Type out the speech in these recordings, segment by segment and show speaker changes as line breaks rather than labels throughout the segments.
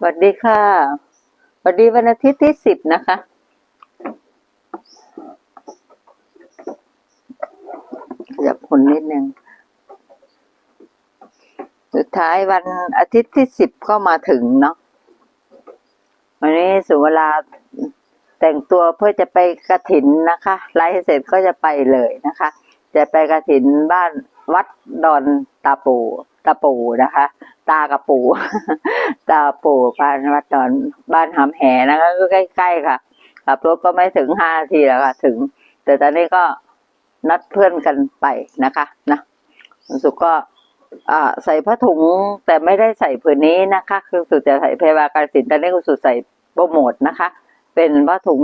สวัสดีค่ะสวัสดีวันอาทิตย์ที่สิบนะคะอยากคนนิดนึง สุดท้ายวันอาทิตย์ที่สิบก็มาถึงเนาะ วันนี้สุเวลาแต่งตัวเพื่อจะไปกระถินนะคะไลฟ์เสร็จก็จะไปเลยนะคะ จะไปกระถินบ้านวัดดอนตาปู ตาปูนะคะ ตากระปูตาปูบ้านวัดดอนบ้านหำแหนะคะก็ใกล้ๆค่ะขับรถก็ไม่ถึงห้านาทีแล้วค่ะ ถึง แต่ตอนนี้ก็นัดเพื่อนกันไปนะคะนะสุดก็ใส่ผ้าถุงแต่ไม่ได้ใส่ผืนนี้นะคะ คือสุดจะใส่เพวาการสินแต่นี่ก็สุดใส่โปรโมทนะคะ เป็นผ้าถุง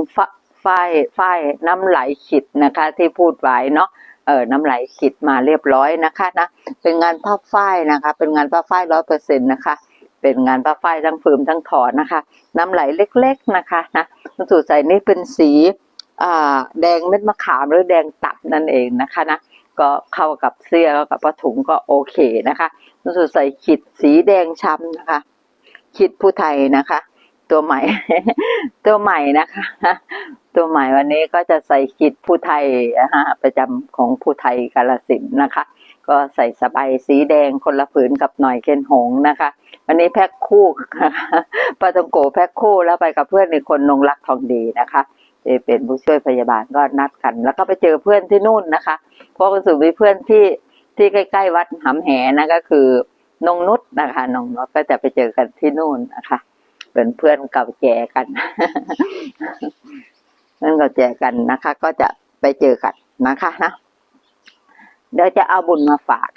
ฝ้ายฝ้ายน้ำไหลขิดนะคะ ที่พูดไว้เนาะ เออน้ำไหลขิดมาเรียบร้อยนะคะนะเป็นงานผ้าฝ้ายนะคะ เป็นงานผ้าฝ้ายร้อยเปอร์เซ็นต์นะคะ เป็นงานผ้าฝ้ายทั้งฟืมทั้งถอนนะคะ น้ำไหลเล็กๆนะคะนะคุณสุดใส่นี่เป็นสีอ่าแดงเม็ดมะขามหรือแดงตับนั่นเองนะคะนะก็เข้ากับเสื้อแล้วกับผ้าถุงก็โอเคนะคะรู้สึกใส่ขีดสีแดงช้ำนะคะขีดผู้ไทยนะคะ ตัวใหม่ ตัวใหม่นะคะ ตัวใหม่วันนี้ก็จะใส่ขีดผู้ไทยนะฮะประจำของผู้ไทยกาลสินนะคะ ก็ใส่สบายสีแดงคนละผืนกับหน่อยเคนหงนะคะ วันนี้แพ็คคู่นะคะปาตงโกแพ็คคู่แล้วไปกับเพื่อนในคนนงรักทองดีนะคะเป็นผู้ช่วยพยาบาลก็นัดกัน แล้วก็ไปเจอเพื่อนที่นู่นนะคะ เพราะคุณสุมีเพื่อนที่ที่ใกล้ ๆ วัดหำแหนะก็คือนงนุษนะคะนงนุษก็จะไปเจอกันที่นู่นนะคะ เป็นเพื่อนเก่าแก่กัน เพื่อนเก่าแก่กันนะคะ ก็จะไปเจอกันนะคะนะเดี๋ยวจะเอาบุญมาฝาก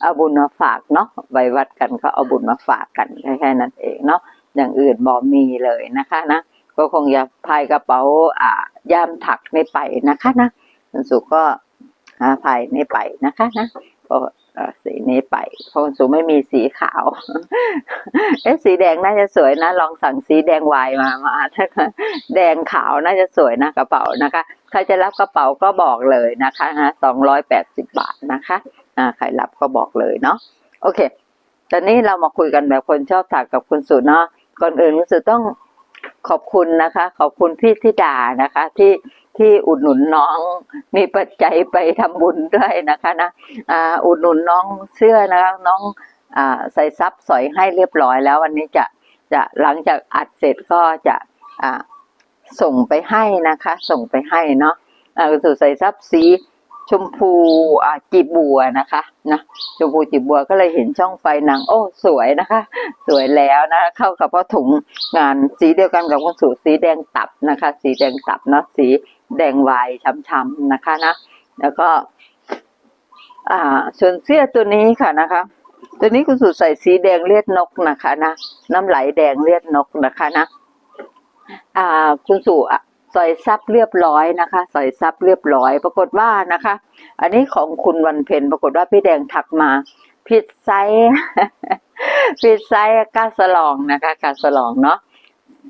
เอาบุญมาฝากเนาะไปวัดกันก็เอาบุญมาฝากกันแค่นั้นเองเนาะอย่างอื่นบอมีเลยนะคะนะก็คงจะพายกระเป๋าอ่าย่ามถักไม่ไปนะคะนะคุณสุก็หาภายนี้ไปนะคะนะก็ สีนี้ไปเพราะคุณสุไม่มีสีขาว เอ๊ะสีแดงน่าจะสวยนะ ลองสั่งสีแดงวายมามาถ้าแดงขาวน่าจะสวยนะกระเป๋านะคะใครจะรับกระเป๋าก็บอกเลยนะคะฮะสองร้อยแปดสิบบาทนะคะอ่าใครรับก็บอกเลยเนาะโอเค ตอนนี้เรามาคุยกันแบบคนชอบถักกับคุณสุเนาะก่อนอื่นคุณสุต้อง ขอบคุณนะคะ ขอบคุณพี่ธิดานะคะ ที่ที่อุดหนุนน้อง มีปัจจัยไปทำบุญด้วยนะคะนะอุดหนุนน้องเสื้อนะคะน้องอใส่ซับสอยให้เรียบร้อยแล้ววันนี้จะจะหลังจากอัดเสร็จก็จะส่งไปให้นะคะ ส่งไปให้เนาะอ่าสู่ใส่ซับสี ชมพูอ่าจีบบัวนะคะนะชมพูจีบบัวก็เลยเห็นช่องไฟหนัง โอ้สวยนะคะ สวยแล้วนะเข้ากับผ้าถุงงานสีเดียวกันกับคุณสูสีแดงตับนะคะ สีแดงตับเนาะสีแดงวายช้ำๆนะคะนะแล้วก็ อ่าส่วนเสื้อตัวนี้ค่ะนะคะตัวนี้คุณสุใส่สีแดงเลือดนกนะคะนะน้ำไหลแดงเลือดนกนะคะนะอ่าคุณสุอ่ะใส่ซับเรียบร้อยนะคะใส่ซับเรียบร้อย ปรากฏว่านะคะ อันนี้ของคุณวันเพ็ญปรากฏว่าพี่แดงถักมา ผิดไซส์ผิดไซส์กาสลองนะคะกาสลองเนาะ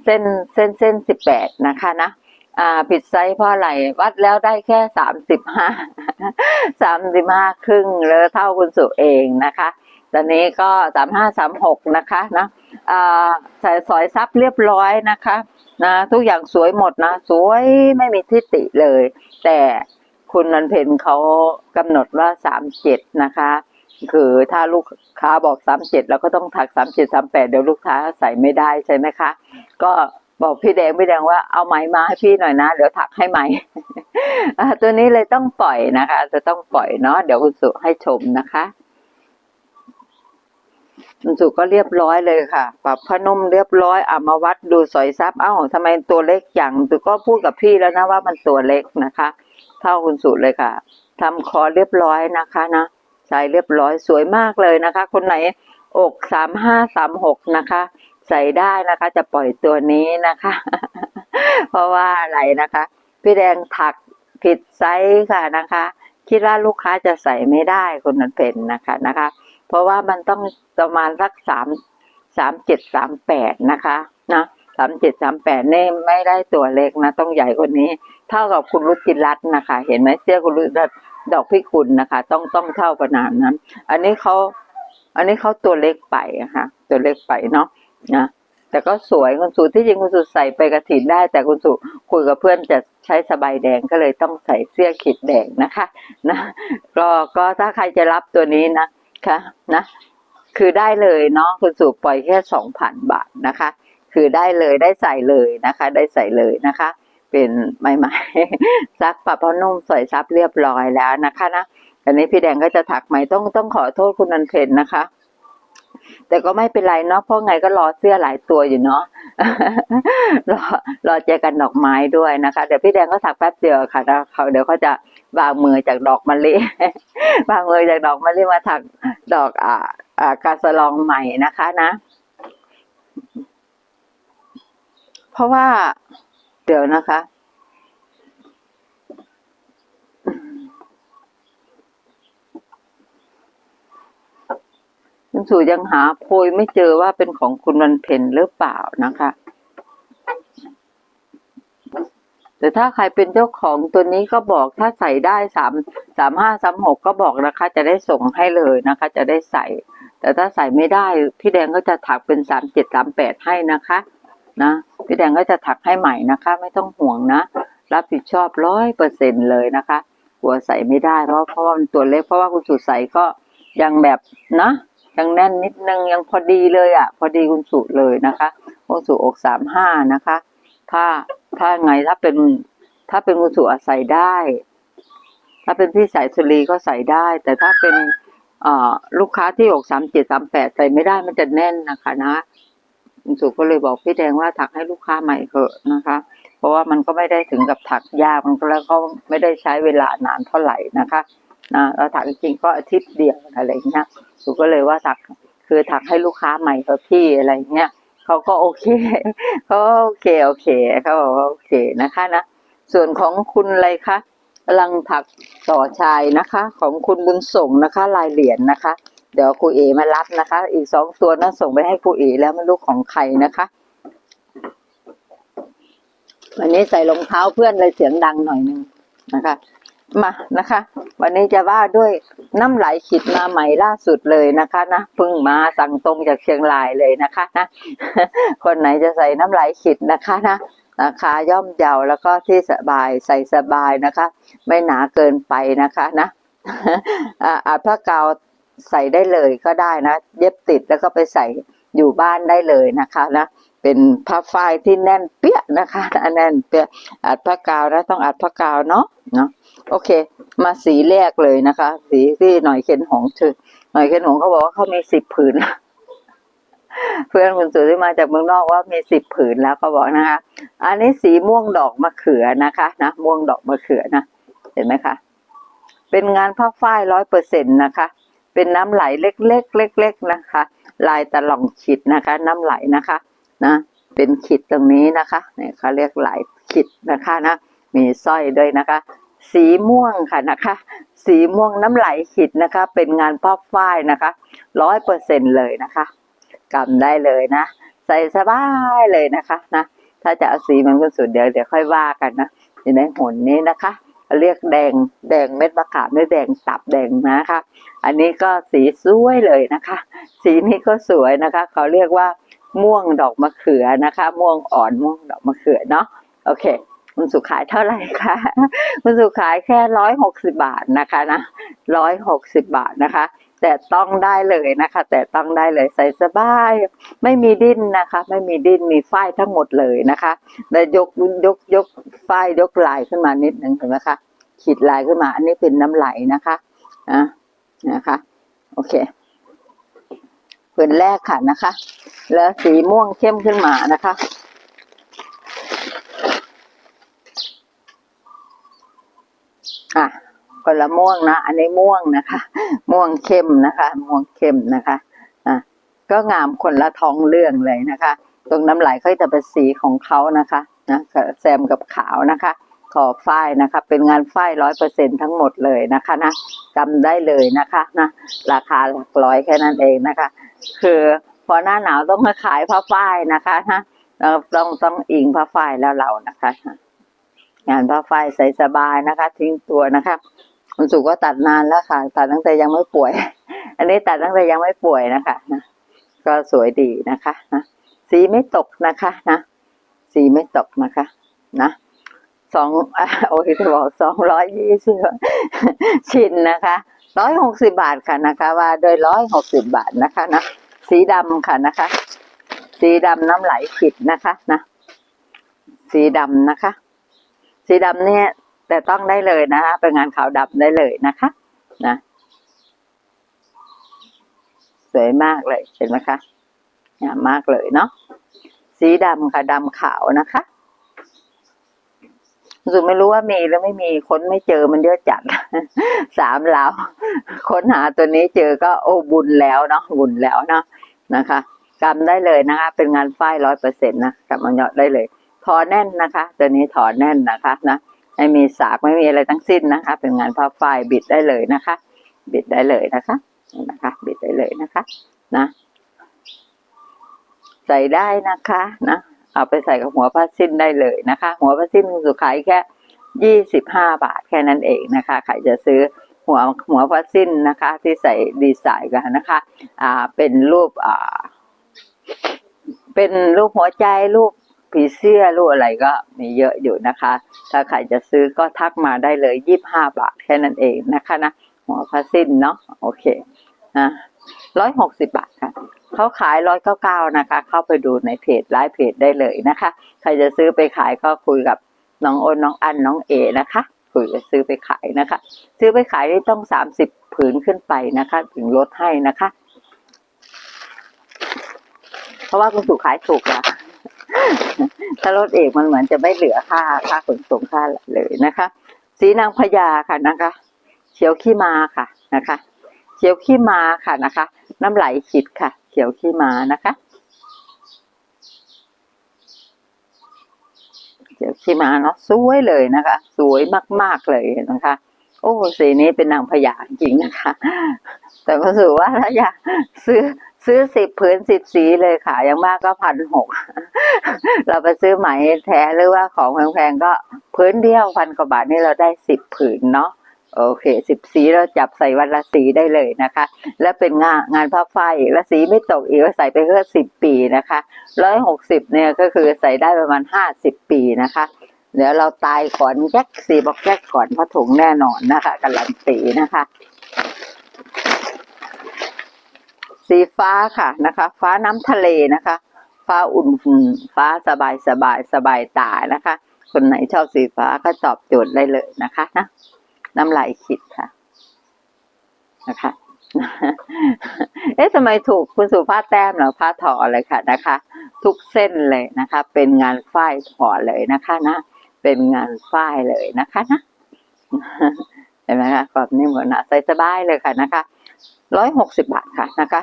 เส้นเส้นเส้นสิบแปดนะคะนะอ่าผิดไซส์เพราะอะไรวัดแล้วได้แค่สามสิบห้าสามสิบห้าครึ่งเลยเท่าคุณสุเองนะคะตอนนี้ก็สามห้าสามหกนะคะนะอ่าใส่สอยซับเรียบร้อยนะคะ นะทุกอย่างสวยหมดนะสวยไม่มีทิฏฐิเลย แต่คุณนันเพนเขากำหนดว่าสามเจ็ดนะคะ คือถ้าลูกค้าบอกสามเจ็ดเราก็ต้องถักสามเจ็ดสามแปดเดี๋ยวลูกค้าใส่ไม่ได้ใช่ไหมคะ ก็บอกพี่แดงพี่แดงว่าเอาไหมมาให้พี่หน่อยนะเดี๋ยวถักให้ไหมอ่าตัวนี้เลยต้องปล่อยนะคะ จะต้องปล่อยเนาะเดี๋ยวคุณสุให้ชมนะคะ คุณสุก็เรียบร้อยเลยค่ะ ปรับพนุ่มเรียบร้อยอะมาวัดดูสอยซับเอ้าทำไมตัวเล็กอย่างสุก็พูดกับพี่แล้วนะว่ามันตัวเล็กนะคะ เท่าคุณสุเลยค่ะทำคอเรียบร้อยนะคะนะใส่เรียบร้อยสวยมากเลยนะคะ คนไหนอกสามห้าสามหกนะคะ ใส่ได้นะคะจะปล่อยตัวนี้นะคะ เพราะว่าอะไรนะคะ พี่แดงถักผิดไซส์ค่ะนะคะ คิดว่าลูกค้าจะใส่ไม่ได้คนนั้นเป็นนะคะนะคะ เพราะว่ามันต้องประมาณสักสามสามเจ็ดสามแปดนะคะนะสามเจ็ดสามแปดนี่ไม่ได้ตัวเล็กนะ ต้องใหญ่กว่านี้เท่ากับคุณรุจิรัตน์นะคะ เห็นไหมเสื้อคุณรุจิรัตน์ดอกพิกุลนะคะ ต้องต้องเท่าขนาดนั้น อันนี้เขาอันนี้เขาตัวเล็กไปอะค่ะตัวเล็กไปเนาะนะแต่ก็สวยคุณสุที่จริงคุณสุใส่ไปกระถินได้ แต่คุณสุคุยกับเพื่อนจะใช้สบายแดงก็เลยต้องใส่เสื้อขีดแดงนะคะ นะก็ก็ถ้าใครจะรับตัวนี้นะ ค่ะนะคือได้เลยเนาะคุณสุปล่อยแค่สองพันบาทนะคะ คือได้เลยได้ใส่เลยนะคะ ได้ใส่เลยนะคะ เป็นใหม่ๆซักปะพอนุ่มใสวยซับเรียบร้อยแล้วนะคะนะอันนี้พี่แดงก็จะถักใหม่ต้องต้องขอโทษคุณนันเพนนะคะ แต่ก็ไม่เป็นไรเนาะเพราะไงก็รอเสื้อหลายตัวอยู่เนาะรอรอเจอกันดอกไม้ด้วยนะคะเดี๋ยวพี่แดงก็ถักแป๊บเดียวค่ะแล้วเขาเดี๋ยวเขาจะ วางมือจากดอกมะลิวางมือจากดอกมะลิมาถักดอกอ่าอ่ากาสลองใหม่นะคะนะ เพราะว่า เดี๋ยวนะคะ คุณสู่ยังหาโพยไม่เจอว่าเป็นของคุณวันเพ็ญหรือเปล่านะคะ แต่ถ้าใครเป็นเจ้าของตัวนี้ก็บอกถ้าใส่ได้สามสามห้าสามหกก็บอกนะคะ จะได้ส่งให้เลยนะคะ จะได้ใส่ แต่ถ้าใส่ไม่ได้พี่แดงก็จะถักเป็นสามเจ็ดสามแปดให้นะคะนะพี่แดงก็จะถักให้ใหม่นะคะ ไม่ต้องห่วงนะ รับผิดชอบร้อยเปอร์เซ็นเลยนะคะกลัวใส่ไม่ได้เพราะเพราะว่ามันตัวเล็กเพราะว่าคุณสุใส่ก็ยังแบบนะยังแน่นนิดนึงยังพอดีเลยอะ พอดีคุณสุเลยนะคะคุณสุอกสามห้านะคะ ถ้าถ้าไงถ้าเป็นถ้าเป็นคุณสุอะใส่ได้ ถ้าเป็นพี่สายสุรีก็ใส่ได้ แต่ถ้าเป็นเอ่อลูกค้าที่อกสามเจ็ดสามแปดใส่ไม่ได้มันจะแน่นนะคะนะคุณสุก็เลยบอกพี่แดงว่าถักให้ลูกค้าใหม่เถอะนะคะ เพราะว่ามันก็ไม่ได้ถึงกับถักยากมันก็แล้วก็ไม่ได้ใช้เวลานานเท่าไหร่นะคะนะแล้วถักจริงก็อาทิตย์เดียวอะไรอย่างเงี้ยสุก็เลยว่าถักคือถักให้ลูกค้าใหม่เถอะพี่อะไรเงี้ย เขาก็โอเคเขาโอเคโอเคเขาบอกว่าโอเคนะคะนะส่วนของคุณอะไรคะลังถักต่อชายนะคะ ของคุณบุญส่งนะคะลายเหรียญนะคะ เดี๋ยวครูเอมารับนะคะ อีกสองตัวนั้นส่งไปให้ครูเอแล้วไม่รู้ของใครนะคะวันนี้ใส่รองเท้าเพื่อนเลยเสียงดังหน่อยหนึงนะคะ มานะคะ วันนี้จะว่าด้วยน้ำไหลขิดมาใหม่ล่าสุดเลยนะคะนะพิ่งมาสั่งตรงจากเชียงรายเลยนะคะนะคนไหนจะใส่น้ำไหลขิดนะคะนะราคาย่อมเยาแล้วก็ที่สบายใส่สบายนะคะ ไม่หนาเกินไปนะคะนะอ่าอาจผ้ากาวใส่ได้เลยก็ได้นะ เย็บติดแล้วก็ไปใส่อยู่บ้านได้เลยนะคะนะ เป็นผ้าฝ้ายที่แน่นเปี้ยนะคะแน่นเปี้ยอัดผ้ากาวนะต้องอัดผ้ากาวเนาะเนาะโอเค มาสีแรกเลยนะคะ สีที่หน่อยเข็นหงถือหน่อยเข็นหงเขาบอกว่าเขามีสิบผืนเพื่อนคุณสุที่มาจากเมืองนอกว่ามีสิบผืนแล้วเขาบอกนะคะ อันนี้สีม่วงดอกมะเขือนะคะ นะม่วงดอกมะเขือนะเห็นไหมคะ เป็นงานผ้าฝ้ายร้อยเปอร์เซ็นต์นะคะ เป็นน้ำไหลเล็กๆเล็กๆนะคะ ลายตะล่องขีดนะคะ น้ำไหลนะคะ นะเป็นขีดตรงนี้นะคะเนี่ยเขาเรียกหลายขีดนะคะนะมีสร้อยด้วยนะคะ สีม่วงค่ะนะคะ สีม่วงน้ำไหลขีดนะคะ เป็นงานผ้าฝ้ายนะคะร้อยเปอร์เซ็นเลยนะคะกำได้เลยนะ ใส่สบายเลยนะคะนะถ้าจะเอาสีมันก็สุดเดี๋ยวเดี๋ยวค่อยว่ากันนะอยู่ในหุ่นนี้นะคะเรียกแดงแดงเม็ดมะขามไม่แดงตับแดงนะคะ อันนี้ก็สีสวยเลยนะคะ สีนี้ก็สวยนะคะ เขาเรียกว่า ม่วงดอกมะเขือนะคะ ม่วงอ่อนม่วงดอกมะเขือเนาะโอเคคุณสุขายเท่าไหร่คะคุณสุขายแค่ร้อยหกสิบาทนะคะนะร้อยหกสิบาทนะคะ แต่ต้องได้เลยนะคะ แต่ต้องได้เลยใส่สบาย ไม่มีดิ้นนะคะ ไม่มีดิ้นมีฝ้ายทั้งหมดเลยนะคะแล้วยกยกยกฝ้ายยกลายขึ้นมานิดนึงเห็นไหมคะขีดลายขึ้นมา อันนี้เป็นน้ำไหลนะคะอะนะคะ โอเค ผืนแรกค่ะนะคะ แล้วสีม่วงเข้มขึ้นมานะคะ อะคนละม่วงนะ อันนี้ม่วงนะคะ ม่วงเข้มนะคะ ม่วงเข้มนะคะ อะก็งามคนละท้องเรื่องเลยนะคะ ตรงน้ำไหลเขาจะเป็นสีของเขานะคะนะแซมกับขาวนะคะขอบฝ้ายนะคะ เป็นงานฝ้ายร้อยเปอร์เซ็นทั้งหมดเลยนะคะนะจำได้เลยนะคะนะ ราคาหลักร้อยแค่นั้นเองนะคะ คือพอหน้าหนาวต้องมาขายผ้าฝ้ายนะคะนะเราต้องต้องอิงผ้าฝ้ายแล้วเรานะคะ งานผ้าฝ้ายใส่สบายนะคะ ทิ้งตัวนะคะคุณสุก็ตัดนานแล้วค่ะ ตัดตั้งแต่ยังไม่ป่วย อันนี้ตัดตั้งแต่ยังไม่ป่วยนะคะนะก็สวยดีนะคะนะสีไม่ตกนะคะนะสีไม่ตกนะคะ นะสองโอ้ยจะบอกสองร้อยยี่สิบชิ้นนะคะ ร้อยหกสิบาทค่ะนะคะ ว่าโดยร้อยหกสิบาทนะคะนะสีดำค่ะนะคะ สีดำน้ำไหลขิดนะคะนะสีดำนะคะ สีดำเนี่ย แต่ต้องได้เลยนะคะเป็นงานขาวดำได้เลยนะคะนะสวยมากเลยเห็นไหมคะงามมากเลยเนาะสีดำค่ะดำขาวนะคะ รู้สึกไม่รู้ว่ามีหรือไม่มีค้นไม่เจอมันเยอะจัดสามแล้วค้นหาตัวนี้เจอก็โอ้บุญแล้วเนาะบุญแล้วเนาะนะคะกำได้เลยนะคะ เป็นงานฝ้ายร้อยเปอร์เซ็นต์นะกำมันยอดได้เลย ถอแน่นนะคะ ตัวนี้ถอแน่นนะคะนะไม่มีสากไม่มีอะไรทั้งสิ้นนะคะ เป็นงานผ้าฝ้ายบิดได้เลยนะคะ บิดได้เลยนะคะนะคะ บิดได้เลยนะคะ นะ ใส่ได้นะคะนะ เอาไปใส่กับหัวผ้าสิ้นได้เลยนะคะ หัวผ้าสิ้นคุณสุขายแค่ยี่สิบห้าบาทแค่นั้นเองนะคะใครจะซื้อหัวหัวผ้าสิ้นนะคะ ที่ใส่ดีไซน์กันนะคะอ่าเป็นรูปอ่าเป็นรูปหัวใจรูปผีเสื้อรูปอะไรก็มีเยอะอยู่นะคะ ถ้าใครจะซื้อก็ทักมาได้เลยยี่บห้าบาทแค่นั้นเองนะคะนะหัวผ้าสิ้นเนาะโอเคนะร้อยหกสิบบาทค่ะ เขาขายร้อยเก้าเก้านะคะ เข้าไปดูในเพจไลฟ์เพจได้เลยนะคะ ใครจะซื้อไปขายก็คุยกับน้องโอนน้องอันน้องเอนะคะคุยจะซื้อไปขายนะคะ ซื้อไปขายนี่ต้องสามสิบผืนขึ้นไปนะคะ ถึงลดให้นะคะ เพราะว่าคุณสุขายถูกอะถ้าลดเองมันเหมือนจะไม่เหลือค่าค่าขนส่งค่าเลยนะคะ สีนางพญาค่ะนะคะเขียวขี้มาค่ะนะคะเขียวขี้มาค่ะนะคะ น้ำไหลขิดค่ะ ขียวขี้มานะคะ เขียวขี้มาเนาะสวยเลยนะคะ สวยมาก ๆเลยนะคะ โอ้สีนี้เป็นนางพญาจริงนะคะ แต่ก็ถือว่าถ้าอยากซื้อซื้อสิบผืนสิบสีเลยค่ะ อยังมากก็พันหก เราไปซื้อไหมแท้หรือว่าของแพงๆก็ผืนเดียวพันกว่าบาทนี่เราได้สิบผืนเนาะ โอเคสิบสีเราจับใส่วันละสีได้เลยนะคะ และเป็นงานงานผ้าฝ้ายอีกและสีไม่ตกอีกก็ใส่ไปเพื่อสิบปีนะคะร้อยหกสิบเนี่ยก็คือใส่ได้ประมาณห้าสิบปีนะคะ เดี๋ยวเราตายก่อนแจ็คสีบอกแจ็คก่อนผ้าถุงแน่นอนนะคะการันตีนะคะ สีฟ้าค่ะนะคะ ฟ้าน้ำทะเลนะคะ ฟ้าอุ่นฟ้าสบายสบายสบายตานะคะ คนไหนชอบสีฟ้าก็ตอบโจทย์ได้เลยนะคะนะ น้ำลายขิดค่ะ นะคะเอ๊ะทำไมถูกคุณสุภาพแต้มเหรอผ้าถอเลยค่ะนะคะ ทุกเส้นเลยนะคะ เป็นงานฝ้ายถอเลยนะคะนะเป็นงานฝ้ายเลยนะคะนะเห็นไหมคะแบบนี้หมดนะใส่สบายเลยค่ะนะคะร้อยหกสิบบาทค่ะนะคะ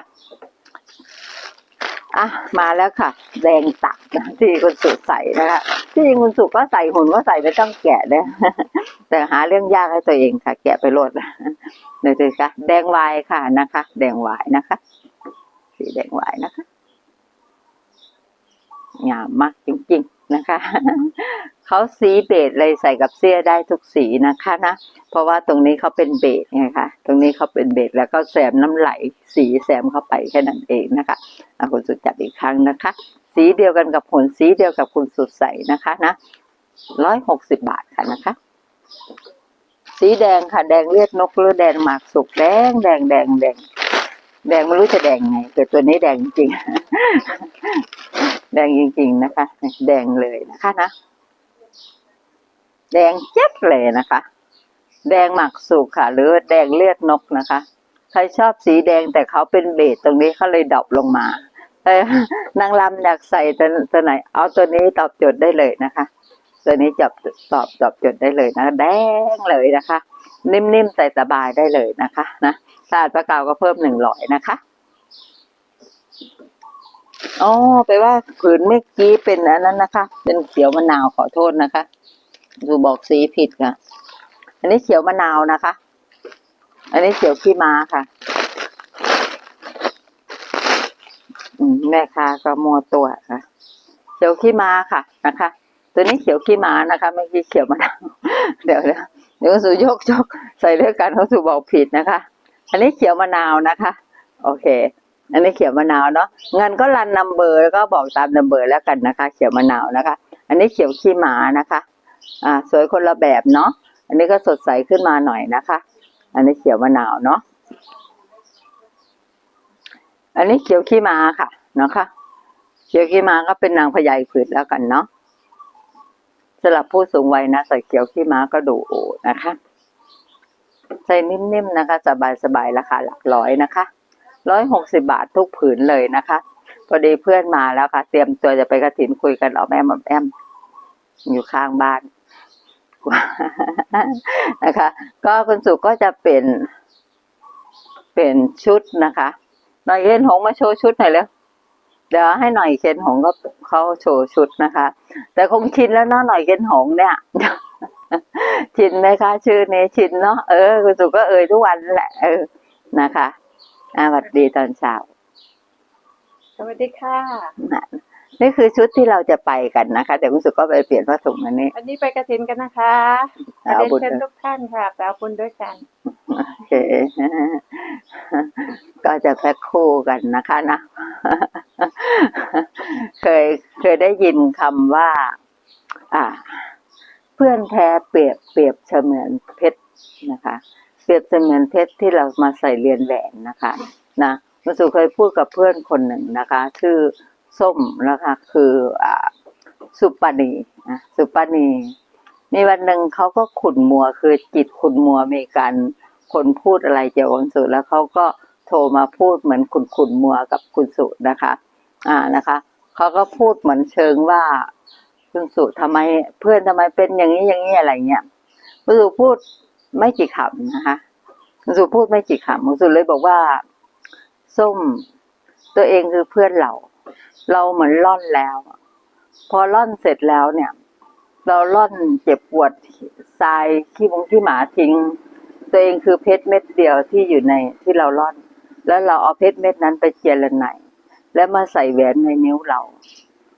อะมาแล้วค่ะ แดงตักที่คุณสุใส่นะคะที่จริงคุณสุก็ใส่หุ่นก็ใส่ไม่ต้องแกะนะแต่หาเรื่องยากให้ตัวเองค่ะ แกะไปโลดเดี๋ยวดูค่ะแดงวายค่ะนะคะ แดงวายนะคะ สีแดงวายนะคะงามมากจริงๆ นะคะ เขาสีเบจเลยใส่กับเสื้อได้ทุกสีนะคะนะ เพราะว่าตรงนี้เขาเป็นเบจไงคะตรงนี้เขาเป็นเบจแล้วก็แสมน้ำไหล สีแสมเข้าไปแค่นั้นเองนะคะเอะคุณสุดจับอีกครั้งนะคะ สีเดียวกันกับผลสีเดียวกับคุณสุดใส่นะคะนะร้อยหกสิบบาทค่ะนะคะ สีแดงค่ะ แดงเลือดนกหรือแดงหมากสุกแดงแดงแดงแดงแดงไม่รู้จะแดงไงแต่ตัวนี้แดงจริง แดงจริง ๆ นะคะ แดงเลยนะคะนะ แดงเจ็ดเลยนะคะ แดงหมักสุกค่ะ หรือแดงเลือดนกนะคะ ใครชอบสีแดงแต่เขาเป็นเบสตรงนี้เขาเลยดรอปลงมาเออนางรำอยากใส่ตัวตัวไหน เอาตัวนี้ตอบโจทย์ได้เลยนะคะ ตัวนี้จับตอบตอบโจทย์ได้เลยนะ แดงเลยนะคะ นิ่มๆใส่สบายได้เลยนะคะ นะสะอาดประกาวก็เพิ่มหนึ่งร้อยนะคะ อ๋อไปว่าผืนเมื่อกี้เป็นอันนั้นนะคะ เป็นเขียวมะนาวขอโทษนะคะ ดูบอกสีผิดค่ะ อันนี้เขียวมะนาวนะคะ อันนี้เขียวขี้ม้าค่ะอแม่ค้าก็มัวตัวค่ะ เขียวขี้ม้าค่ะนะคะ ตัวนี้เขียวขี้ม้านะคะเมื่อกี้เขียวมะนาวเดี๋ยวนะเดี๋ยวสุยกยกใส่ด้วยกันเขาสุบอกผิดนะคะ อันนี้เขียวมะนาวนะคะ โอเค อันนี้เขียวมะนาวเนาะเงินก็รันนัมเบอร์แล้วก็บอกตามนัมเบอร์แล้วกันนะคะ เขียวมะนาวนะคะ อันนี้เขียวขี้หมานะคะ อ่า สวยคนละแบบเนาะอันนี้ก็สดใสขึ้นมาหน่อยนะคะ อันนี้เขียวมะนาวเนาะอันนี้เขียวขี้มาค่ะนะคะ เขียวขี้มาก็เป็นนางพญายผืดแล้วกันเนาะสำหรับผู้สูงวัยนะใส่เขียวขี้มาก็ดูนะคะ ใส่นิ่มๆนะคะ สบายๆราคาหลักร้อยนะคะ ร้อยหกสิบาททุกผืนเลยนะคะพอดีเพื่อนมาแล้วค่ะ เตรียมตัวจะไปกระถินคุยกันเอาแม่มแอม อยู่ข้างบ้านนะคะ ก็คุณสุก็จะเป็น เป็นชุดนะคะหน่อยเคนหงมาโชว์ชุดหน่อยแล้วเดี๋ยวให้หน่อยเคนหงก็เขาโชว์ชุดนะคะ แต่คงชินแล้วเนาะหน่อยเคนหงเนี่ยชินไหมคะชื่อนี้ชินเนาะเออคุณสุก็เอ่ยทุกวันแหละ เออนะคะ อ่าสวัสดีตอนเช้า
สวัสดีค่ะ
นะนี่คือชุดที่เราจะไปกันนะคะ แต่คุณสุก็ไปเปลี่ยนผ้าถุงอันนี้
วันนี้ไปกระถินกันนะคะ
เอา
เรียน
บุญ
เชิญทุกท่านค่ะไปเอาบุญด้วยกัน
โอเค ก็จะแพ็คคู่กันนะคะนะ เคยเคยได้ยินคำว่า อ่า เพื่อนแท้เปรียบเปรียบเสมือนเพชรนะคะ เปรียบเสมือนเพชรที่เรามาใส่เรียนแหวนนะคะนะมาสุเคยพูดกับเพื่อนคนหนึ่งนะคะ ชื่อส้มนะคะ คืออ่าสุปนีนะสุปนีมีวันหนึ่งเขาก็ขุนมัวคือจิตขุนมัวมีการคนพูดอะไรเกี่ยวกับคุณสุแล้วเขาก็โทรมาพูดเหมือนขุนขุนมัวกับคุณสุนะคะ อ่านะคะเขาก็พูดเหมือนเชิงว่าคุณสุทำไมเพื่อนทำไมเป็นอย่างนี้อย่างนี้อะไรเงี้ยคุณสุพูด ไม่กี่คำนะคะคุณสุพูดไม่กี่คำคุณสุเลยบอกว่า ส้ม ตัวเองคือเพื่อนเรา เราเหมือนล่อนแล้ว พอล่อนเสร็จแล้วเนี่ย เราล่อนเจ็บปวดทรายขี้มงขี้หมาทิ้ง ตัวเองคือเพชรเม็ดเดียวที่อยู่ในที่เราล่อน แล้วเราเอาเพชรเม็ดนั้นไปเจรไนแล้วมาใส่แหวนในนิ้วเรา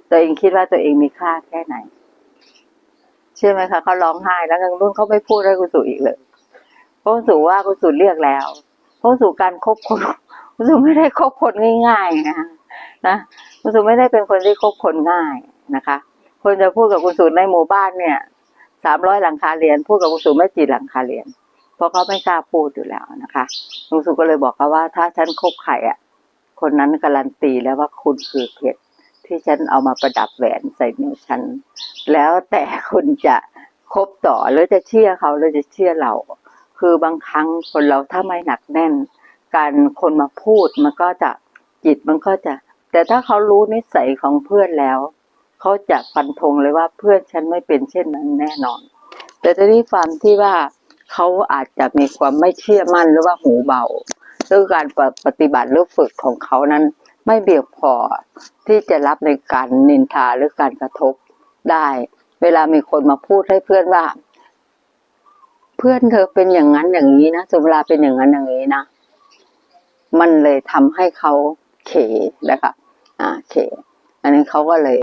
ตัวเองคิดว่าตัวเองมีค่าแค่ไหนเชื่อไหมคะเขาร้องไห้แล้วกันรุ่นเขาไม่พูดให้คุณสุอีกเลย ราะคุสุว่าคุณสุเรียกแล้ว เพราะคุสุการคบคนคุณสุไม่ได้คบคนง่ายๆนะนะคุณสุไม่ได้เป็นคนที่คบคนง่ายนะคะ คนจะพูดกับคุณสุในหมู่บ้านเนี่ยสามร้อยหลังคาเรียนพูดกับคุณสุไม่กี่หลังคาเรียน เพราะเขาไม่กล้าพูดอยู่แล้วนะคะคุณสุก็เลยบอกเขาว่า ถ้าฉันคบใครอะ คนนั้นการันตีแล้วว่าคุณคือเพชรที่ฉันเอามาประดับแหวนใส่นิ้วฉัน แล้วแต่คุณจะคบต่อหรือจะเชื่อเขาหรือจะเชื่อเรา คือบางครั้งคนเราถ้าไม่หนักแน่น การคนมาพูดมันก็จะจิตมันก็จะ แต่ถ้าเขารู้นิสัยของเพื่อนแล้ว เขาจะฟันธงเลยว่าเพื่อนฉันไม่เป็นเช่นนั้นแน่นอน แต่ทีนี้ความที่ว่าเขาอาจจะมีความไม่เชื่อมั่นหรือว่าหูเบาหรือการปฏิบัติหรือฝึกของเขานั้น ไม่เบียงพอที่จะรับในการนินทาหรือการกระทบได้ เวลามีคนมาพูดให้เพื่อนว่า เพื่อนเธอเป็นอย่างนั้นอย่างนี้นะสุเวลาเป็นอย่างนั้นอย่างนี้นะมันเลยทำให้เขาเขนะคะอ่าเขอันนี้เขาก็เลย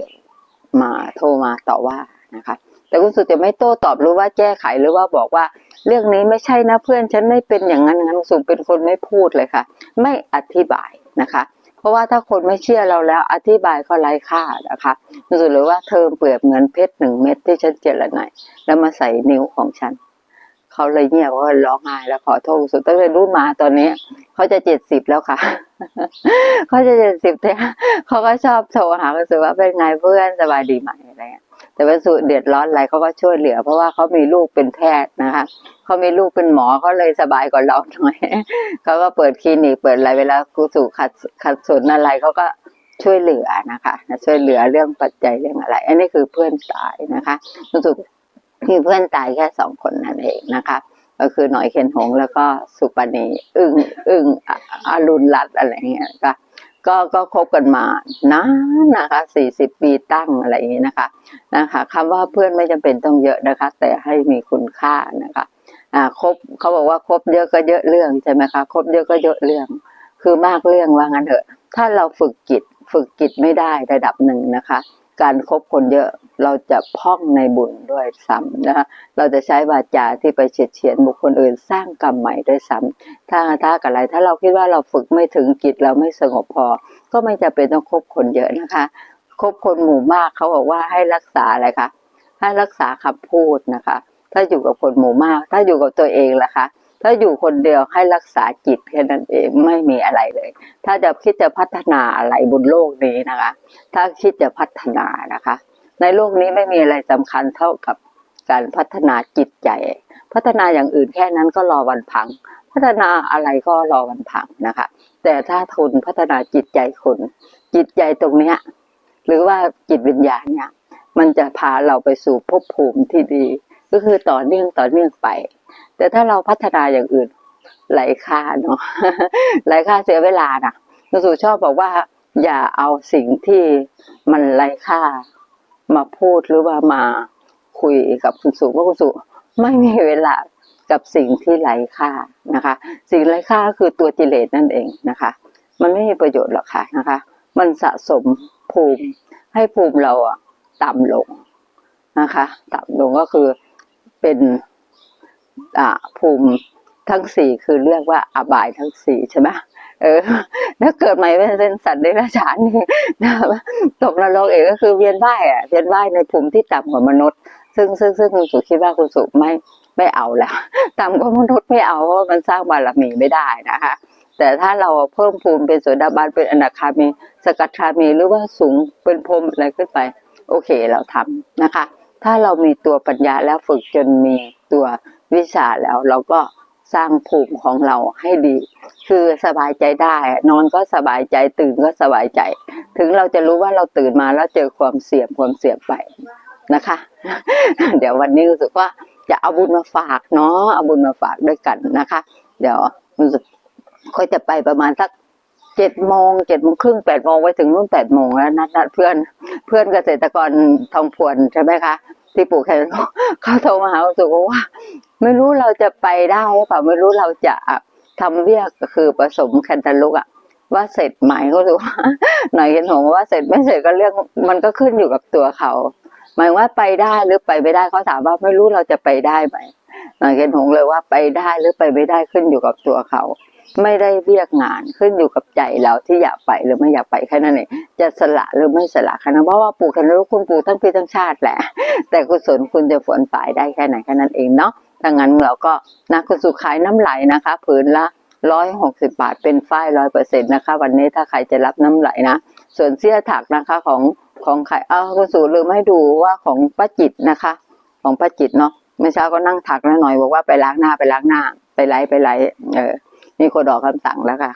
มาโทรมาต่อว่านะคะ แต่คุณสุจะไม่โต้ตอบหรือว่าแก้ไขหรือว่าบอกว่า เรื่องนี้ไม่ใช่นะเพื่อนฉันไม่เป็นอย่างนั้นอย่างนั้นคุสุเป็นคนไม่พูดเลยค่ะ ไม่อธิบายนะคะ เพราะว่าถ้าคนไม่เชื่อเราแล้ว อธิบายก็ไร้ค่านะคะคุณสุหรือว่าเธอเปรียบเหมือนเพชรหนึ่งเม็ดที่ฉันเจรไนายแล้วมาใส่นิ้วของฉัน เขาเลยเงียบว่าร้องไห้แล้วขอโทษคุณสุตั้งแต่รู้มาตอนนี้เขาจะเจ็ดสิบแล้วค่ะเขาจะเจ็ดสิบแต่เขาก็ชอบโทรหาคุณสุว่าเป็นไงเพื่อนสบายดีไหมอะไรเงี้ยแต่ว่าสุเดือดร้อนอะไรเขาก็ช่วยเหลือ เพราะว่าเขามีลูกเป็นแพทย์นะคะเขามีลูกเป็นหมอเขาเลยสบายกว่าเราหน่อยเขาก็เปิดคลินิกเปิดอะไรเวลาครูสุขัดขัดสนอะไรเขาก็ช่วยเหลือนะคะช่วยเหลือเรื่องปัจจัยเรื่องอะไร อันนี้คือเพื่อนตายนะคะครูสุ มีเพื่อนตายแค่สองคนนั่นเองนะคะก็คือหน่อยเคนหงแล้วก็สุปณีอึ้งอึ้งอรุณรัตอะไรเงี้ยก็ก็ก็คบกันมานานนะคะสี่สิบปีตั้งอะไรอย่างนี้นะคะนะคะคำว่าเพื่อนไม่จำเป็นต้องเยอะนะคะ แต่ให้มีคุณค่านะคะอ่าคบเขาบอกว่าคบเยอะก็เยอะเรื่องใช่ไหมคะคบเยอะก็เยอะเรื่อง คือมากเรื่องว่างั้นเถอะ ถ้าเราฝึกจิตฝึกจิตไม่ได้ระดับหนึ่งนะคะ การคบคนเยอะเราจะพ่องในบุญด้วยซ้ำนะคะเราจะใช้วาจาที่ไปเฉียดเฉียนบุคคลอื่นสร้างกรรมใหม่ด้วยซ้ำถ้าถ้ากับอะไร ถ้าเราคิดว่าเราฝึกไม่ถึงกิจเราไม่สงบพอ ก็ไม่จำเป็นต้องคบคนเยอะนะคะคบคนหมู่มากเขาบอกว่าให้รักษาอะไรคะให้รักษาคำพูดนะคะ ถ้าอยู่กับคนหมู่มาก ถ้าอยู่กับตัวเองล่ะคะ ถ้าอยู่คนเดียวให้รักษาจิตแค่นั้นเองไม่มีอะไรเลย ถ้าจะคิดจะพัฒนาอะไรบนโลกนี้นะคะ ถ้าคิดจะพัฒนานะคะ ในโลกนี้ไม่มีอะไรสำคัญเท่ากับการพัฒนาจิตใจ พัฒนาอย่างอื่นแค่นั้นก็รอวันพัง พัฒนาอะไรก็รอวันพังนะคะ แต่ถ้าทุนพัฒนาจิตใจคนจิตใจตรงเนี้ยหรือว่าจิตวิญญาณเนี่ยมันจะพาเราไปสู่ภพภูมิที่ดี ก็คือต่อเนื่องต่อเนื่องไป แต่ถ้าเราพัฒนาอย่างอื่นไหลค่าเนาะไหลค่าเสียเวลานะคุณสุชอบบอกว่า อย่าเอาสิ่งที่มันไร้ค่า มาพูดหรือว่ามาคุยกับคุณสุว่าคุณสุไม่มีเวลากับสิ่งที่ไร้ค่านะคะ สิ่งไร้ค่าคือตัวกิเลสนั่นเองนะคะ มันไม่มีประโยชน์หรอกค่ะนะคะ มันสะสมภูมิให้ภูมิเราอะต่ำลงนะคะ ต่ำลงก็คือ เป็นภูมิทั้งสี่คือเรียกว่าอบายทั้งสี่ใช่ไหมเออแล้วเกิดใหม่เป็นสัตว์เดรัจฉานนี่นะตกนรกเองก็คือเวียนว่ายอะเวียนว่ายในภูมิที่ต่ำกว่ามนุษย์ ซึ่งซึ่งซึ่งคุณสุคิดว่าคุณสุไม่ไม่เอาแล้วต่ำกว่ามนุษย์ไม่เอาเพราะมันสร้างบารมีไม่ได้นะคะ แต่ถ้าเราเพิ่มภูมิเป็นโสดาบันเป็นอนาคามี สกัดคามีหรือว่าสูงเป็นพรมอะไรขึ้นไป โอเคเราทำนะคะ ถ้าเรามีตัวปัญญาแล้วฝึกจนมีตัววิชาแล้ว เราก็สร้างภูมิของเราให้ดี คือสบายใจได้ นอนก็สบายใจตื่นก็สบายใจ ถึงเราจะรู้ว่าเราตื่นมาแล้วเจอความเสี่ยงความเสี่ยงไปนะคะ เดี๋ยววันนี้รู้สึกว่าจะเอาบุญมาฝากเนาะเอาบุญมาฝากด้วยกันนะคะ เดี๋ยวรู้สึกค่อยจะไปประมาณสัก เจ็ดโมงเจ็ดโมงครึ่งแปดโมงไปถึงนู่นแปดโมงแล้วนัดนัดเพื่อนเพื่อนเกษตรกรทองพวนใช่ไหมคะที่ปลูกแคนตาลูปเขาโทรมาหาสึกว่า ไม่รู้เราจะไปได้หรือเปล่าไม่รู้เราจะทำเวียกคือผสมแคนตาลูกอะว่าเสร็จไหมก็รู้ว่าหน่อยเห็นหงว่าเสร็จไม่เสร็จก็เรื่องมันก็ขึ้นอยู่กับตัวเขา หมายว่าไปได้หรือไปไม่ได้เขาถามว่าไม่รู้เราจะไปได้ไหมหน่อยเห็นหงเลยว่าไปได้หรือไปไม่ได้ขึ้นอยู่กับตัวเขา ไม่ได้เรียกงานขึ้นอยู่กับใจเราที่อยากไปหรือไม่อยากไปแค่นั้นเองจะสละหรือไม่สละแค่นั้นเพราะว่าปลูกแคนตาลูกคุณปลูกทั้งปีทั้งชาติแหละ แต่กุศลคุณจะฝนฝ่ายได้แค่ไหนแค่นั้นเองเนาะถ้างั้นเราก็นะคุณสุขายน้ำไหลนะคะผืนละร้อยหกสิบาทเป็นฝ้ายร้อยเปอร์เซ็นต์นะคะ วันนี้ถ้าใครจะรับน้ำไหลนะ ส่วนเสื้อถักนะคะของของใครเออคุณสุลืมให้ดูว่าของป้าจิตนะคะ ของป้าจิตเนาะเมื่อเช้าก็นั่งถักแล้วหน่อยบอกว่าไปล้างหน้าไปล้างหน้า ไปไล่ไปไล่เออ มีคนออกคำสั่งแล้วค่ะ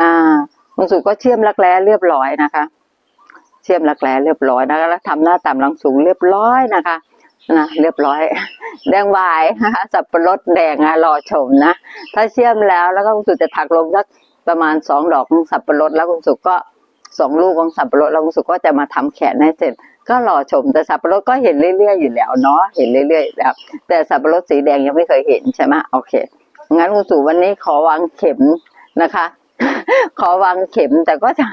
อ่าคุณสุก็เชื่อมรักแร้เรียบร้อยนะคะ เชื่อมรักแร้เรียบร้อยนะคะแล้วทำหน้าต่ำหลังสูงเรียบร้อยนะคะนะเรียบร้อย แดงวายนะคะสับปะรดแดงอะรอชมนะถ้าเชื่อมแล้วแล้วก็คุณสุจะถักลงสักประมาณสองดอกของสับปะรดแล้วคุณสุก็สองลูกของสับปะรดแล้วคุณสุก็จะมาทำแขนให้เสร็จ ก็รอชมแต่สับปะรดก็เห็นเรื่อยๆอยู่แล้วเนาะเห็นเรื่อยๆแล้วแต่สับปะรดสีแดงยังไม่เคยเห็นใช่ไหมโอเค งั้นคุณสุวันนี้ขอวางเข็มนะคะ ขอวางเข็มแต่ก็จะ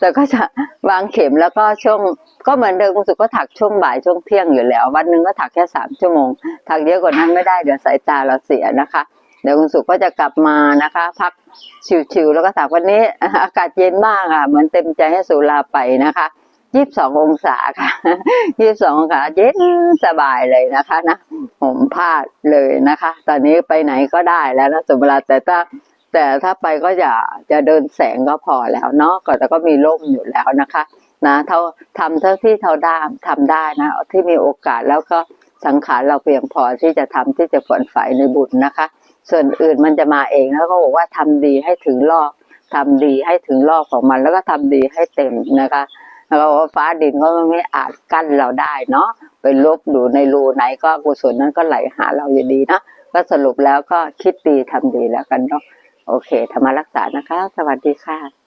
แต่ก็จะวางเข็มแล้วก็ช่วงก็เหมือนเดิมคุณสุก็ถักช่วงบ่ายช่วงเที่ยงอยู่แล้ว วันหนึ่งก็ถักแค่สามชั่วโมง ถักเยอะกว่านั้นไม่ได้เดี๋ยวสายตาเราเสียนะคะ เดี๋ยวคุณสุก็จะกลับมานะคะ พักชิวๆแล้วก็ถักวันนี้อากาศเย็นมากอะเหมือนเต็มใจให้สุราไปนะคะ ยี่สิบสององศาค่ะยี่สิบสององศาเย็นสบายเลยนะคะนะผมพลาดเลยนะคะ ตอนนี้ไปไหนก็ได้แล้วนะสมเวลาแต่ถ้าแต่ถ้าไปก็จะจะเดินแสงก็พอแล้วเนาะก็แต่ก็มีร่มอยู่แล้วนะคะ นะเท่าทำเท่าที่เท่าได้ทำได้นะ ที่มีโอกาสแล้วก็สังขารเราเพียงพอที่จะทำที่จะฝนฝ่ายในบุญนะคะ ส่วนอื่นมันจะมาเองแล้วก็บอกว่าทำดีให้ถึงรอบทำดีให้ถึงรอบของมัน แล้วก็ทำดีให้เต็มนะคะ เราฟ้าดินก็ไม่อาจกั้นเราได้เนาะไปลบดูในรูไหนก็กุศลนั้นก็ไหลหาเราอยู่ดีนะก็สรุปแล้วก็คิดดีทำดีแล้วกันเนาะโอเคธรรมรักษานะคะ สวัสดีค่ะ